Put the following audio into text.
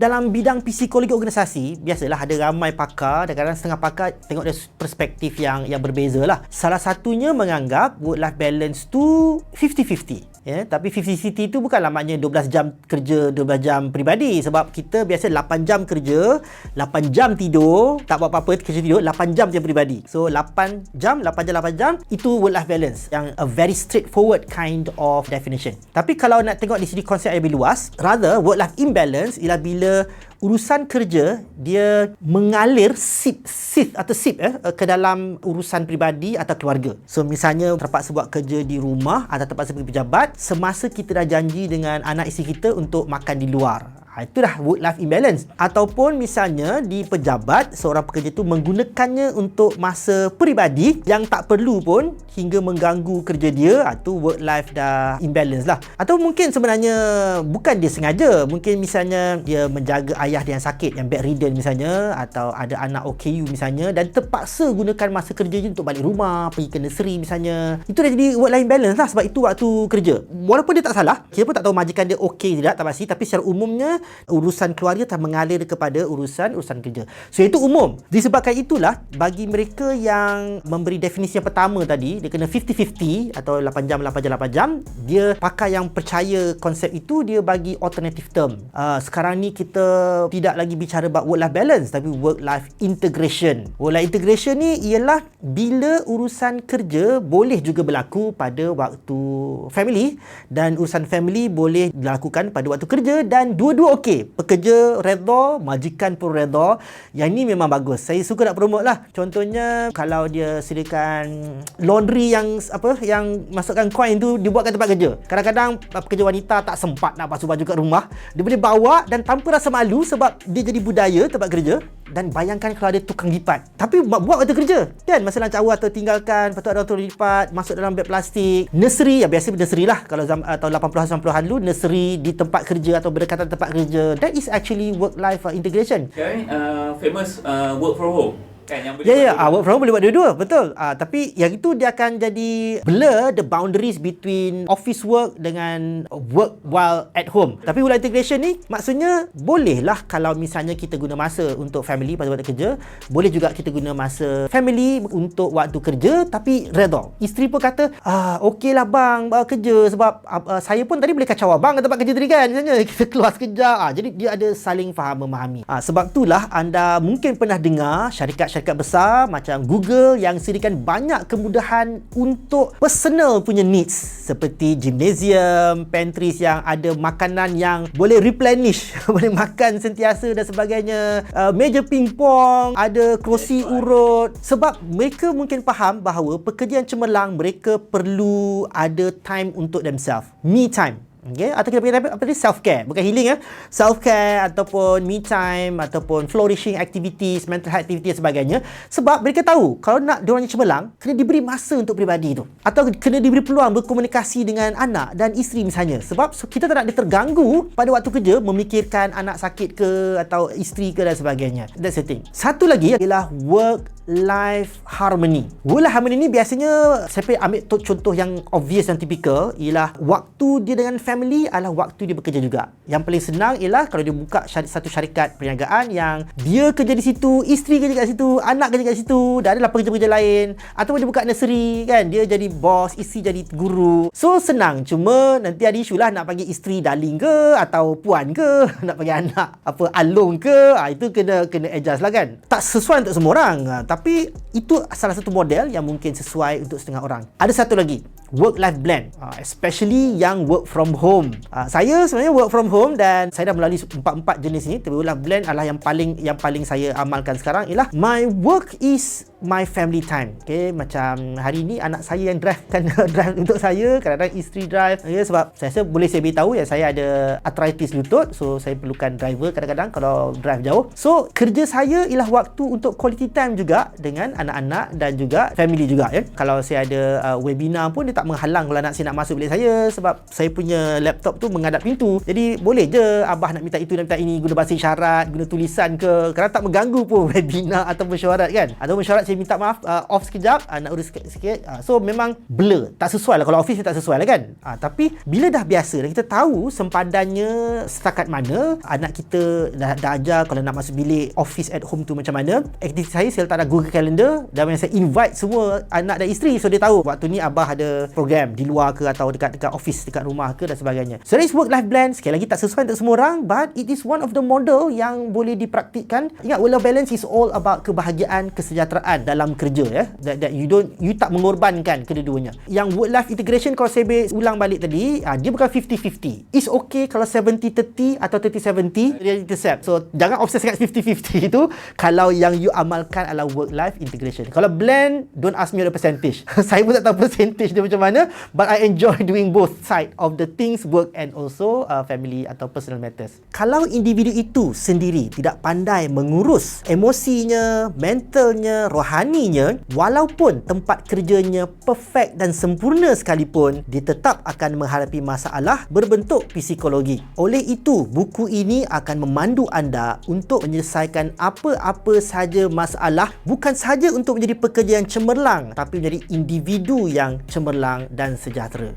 Dalam bidang psikologi organisasi, biasalah ada ramai pakar dan kadang setengah pakar tengok dari perspektif yang yang berbeza lah. Salah satunya menganggap work-life balance tu 50-50. Ya, tapi 50-50 tu bukanlah maknanya 12 jam kerja, 12 jam peribadi. Sebab kita biasa 8 jam kerja, 8 jam tidur, tak buat apa-apa kerja tidur, 8 jam je peribadi. So 8 jam, 8 jam, 8 jam, itu work-life balance. Yang a very straightforward kind of definition. Tapi kalau nak tengok di sini konsep yang lebih luas, rather work-life imbalance ialah bila urusan kerja dia mengalir sip sip atau sip eh ke dalam urusan peribadi atau keluarga. So misalnya terpaksa buat kerja di rumah atau terpaksa pergi pejabat semasa kita dah janji dengan anak isteri kita untuk makan di luar. Ha, itu dah work life imbalance. Ataupun misalnya di pejabat seorang pekerja tu menggunakannya untuk masa peribadi yang tak perlu pun hingga mengganggu kerja dia. Itu ha, work life dah imbalance lah. Atau mungkin sebenarnya bukan dia sengaja. Mungkin misalnya dia menjaga ayah dia yang sakit yang bedridden misalnya atau ada anak OKU misalnya dan terpaksa gunakan masa kerja dia untuk balik rumah pergi ke nursery misalnya. Itu dah jadi work life balance lah sebab itu waktu kerja. Walaupun dia tak salah kita pun tak tahu majikan dia okey tidak tak pasti. Tapi secara umumnya urusan keluarga tak mengalir kepada urusan urusan kerja. So itu umum. Disebabkan itulah bagi mereka yang memberi definisi yang pertama tadi dia kena 50-50 atau 8 jam 8 jam 8 jam dia pakai yang percaya konsep itu dia bagi alternative term. Uh, sekarang ni kita tidak lagi bicara about work life balance tapi work life integration. Work life integration ni ialah bila urusan kerja boleh juga berlaku pada waktu family dan urusan family boleh dilakukan pada waktu kerja dan dua-dua okey. Pekerja redha, majikan pun redha. Yang ni memang bagus. Saya suka nak promote lah. Contohnya kalau dia sediakan laundry yang apa yang masukkan coin tu dibuatkan tempat kerja. Kadang-kadang pekerja wanita tak sempat nak basuh baju kat rumah. Dia boleh bawa dan tanpa rasa malu sebab dia jadi budaya tempat kerja dan bayangkan kalau ada tukang lipat. Tapi buat waktu kerja. Kan masa lancar awal tu tinggalkan, lepas tu ada orang lipat, masuk dalam beg plastik. Nursery, ya biasa nursery lah kalau zaman, tahun 80-an 90-an dulu nursery di tempat kerja atau berdekatan tempat kerja. That is actually work life uh, integration. Okay, uh, famous uh, work from home kan yang boleh yeah, yeah. Uh, work from home boleh buat dua-dua betul. Uh, tapi yang itu dia akan jadi blur the boundaries between office work dengan work while at home. Tapi work integration ni maksudnya bolehlah kalau misalnya kita guna masa untuk family pada waktu kerja boleh juga kita guna masa family untuk waktu kerja tapi redha isteri pun kata ah okey lah bang bawa kerja sebab uh, saya pun tadi boleh kacau abang ke tempat kerja tadi kan? Misalnya kita keluar sekejap. Ah, jadi dia ada saling faham memahami. Ah, sebab itulah anda mungkin pernah dengar syarikat-syarikat syarikat besar macam Google yang sediakan banyak kemudahan untuk personal punya needs seperti gymnasium, pantries yang ada makanan yang boleh replenish, boleh makan sentiasa dan sebagainya, uh, meja pingpong, ada kerusi urut. Sebab mereka mungkin faham bahawa pekerja yang cemerlang mereka perlu ada time untuk themselves, me time Okay? Atau kita panggil apa tadi self-care. Bukan healing ya. Self-care ataupun me time ataupun flourishing activities, mental health activities dan sebagainya. Sebab mereka tahu kalau nak diorang yang cemerlang, kena diberi masa untuk peribadi itu. Atau kena diberi peluang berkomunikasi dengan anak dan isteri misalnya. Sebab kita tak nak dia terganggu pada waktu kerja memikirkan anak sakit ke atau isteri ke dan sebagainya. That's the thing. Satu lagi ialah work life harmony. Life harmony ni biasanya saya ambil contoh yang obvious dan typical ialah waktu dia dengan family adalah waktu dia bekerja juga. Yang paling senang ialah kalau dia buka syari- satu syarikat perniagaan yang dia kerja di situ, isteri kerja kat situ, anak kerja kat situ, dan adalah pekerja-pekerja lain. Atau dia buka nursery kan, dia jadi boss, isteri jadi guru. So senang, cuma nanti ada isu lah nak panggil isteri darling ke atau puan ke, nak panggil anak apa alung ke, ha, itu kena kena adjust lah kan. Tak sesuai untuk semua orang. Ha, tapi itu salah satu model yang mungkin sesuai untuk setengah orang. Ada satu lagi, work life blend. Ha, especially yang work from home. Uh, saya sebenarnya work from home dan saya dah melalui empat-empat jenis ni. Tapi work blend adalah yang paling yang paling saya amalkan sekarang ialah my work is my family time. Okay, macam hari ni anak saya yang drive kan drive untuk saya, kadang-kadang isteri drive. Ya, sebab saya rasa boleh saya beritahu ya saya ada arthritis lutut, so saya perlukan driver kadang-kadang kalau drive jauh. So kerja saya ialah waktu untuk quality time juga dengan anak-anak dan juga family juga ya. Kalau saya ada uh, webinar pun dia tak menghalang kalau anak saya nak masuk bilik saya sebab saya punya laptop tu menghadap pintu. Jadi boleh je abah nak minta itu nak minta ini guna bahasa isyarat, guna tulisan ke kerana tak mengganggu pun webinar atau mesyuarat kan. Atau mesyuarat saya minta maaf uh, off sekejap uh, nak urus sikit, sikit. Uh, so memang blur, tak sesuai lah kalau office ni tak sesuai lah kan. Uh, tapi bila dah biasa dan kita tahu sempadannya setakat mana anak kita dah, dah ajar kalau nak masuk bilik office at home tu macam mana aktiviti saya saya letak Google Calendar dan saya invite semua anak dan isteri. So dia tahu waktu ni abah ada program di luar ke atau dekat dekat office dekat rumah ke dan sebagainya. So this work life blend sekali lagi tak sesuai untuk semua orang but it is one of the model yang boleh dipraktikkan. Ingat work life balance is all about kebahagiaan kesejahteraan dalam kerja ya. That, that you don't you tak mengorbankan kedua-duanya. Yang work life integration kalau saya ulang balik tadi uh, dia bukan 50-50 it's okay kalau 70-30 atau 30-70 dia intercept so jangan obses dengan 50-50 itu. Kalau yang you amalkan adalah work life integration. Kalau blend don't ask me the percentage. Saya pun tak tahu percentage dia macam mana but I enjoy doing both side of the things work and also uh, family atau personal matters. Kalau individu itu sendiri tidak pandai mengurus emosinya mentalnya rohaninya walaupun tempat kerjanya perfect dan sempurna sekalipun dia tetap akan menghadapi masalah berbentuk psikologi. Oleh itu buku ini akan memandu anda untuk menyelesaikan apa-apa saja masalah bukan sahaja untuk menjadi pekerja yang cemerlang tapi menjadi individu yang cemerlang dan sejahtera.